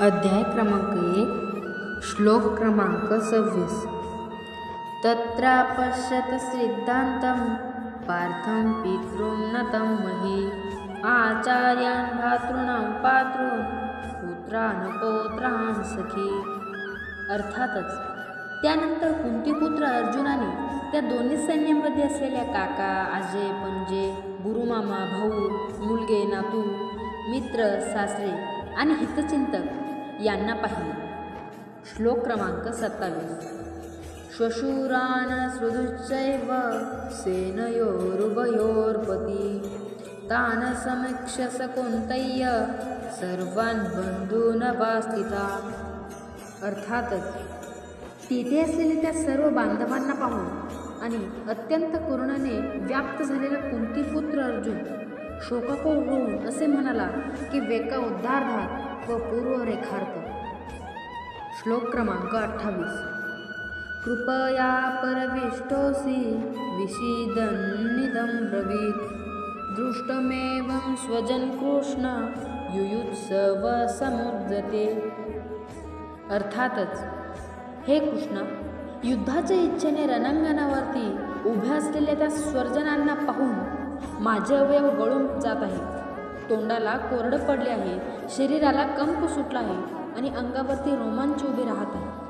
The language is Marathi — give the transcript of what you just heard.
अध्याय क्रमांक एक श्लोक क्रमांक सव्वीस. तत्रापश्यत सिद्धान्तं पार्थं पितॄं नतं मही. आचार्यान् भातॄणां पातॄन् पुत्रान् पौत्रान् सखी. अर्थातच त्यानंतर कुंतीपुत्र अर्जुनाने त्या दोन्ही सैन्यामध्ये असलेल्या काका आजे पणजे गुरुमामा भाऊ मुलगे नातू मित्र सासरे आणि हितचिंतक यांना पाहिले. श्लोक क्रमांक सत्तावीस. श्वशूरान सुदुश्चैव सेनयोरुभयोर्पती. तान समीक्ष्य स कौन्तेय सर्वान् बंधूनवास्थिता अर्थातच तिथे असलेल्या त्या सर्व बांधवांना पाहून आणि अत्यंत करुणाने व्याप्त झालेला कुंतीपुत्र अर्जुन शोकाकुल होऊन असे म्हणाला की वेका उद्धारधार व पूर्व रेखार्थ. श्लोक क्रमांक अठ्ठावीस. कृपया परविष्टोऽसि विषीदन्निदं ब्रवीत्. दृष्टमेवं स्वजन कृष्ण युयुत्सव समुद्रते. अर्थातच हे कृष्ण युद्धाच्या इच्छेने रणांगणावरती उभ्या असलेल्या त्या स्वर्जनांना पाहून माझे अवयव गळून जात आहे. तोंडाला कोरडं पडले आहे. शरीराला कंप सुटला आहे आणि अंगावरती रोमांच उभे राहत आहे.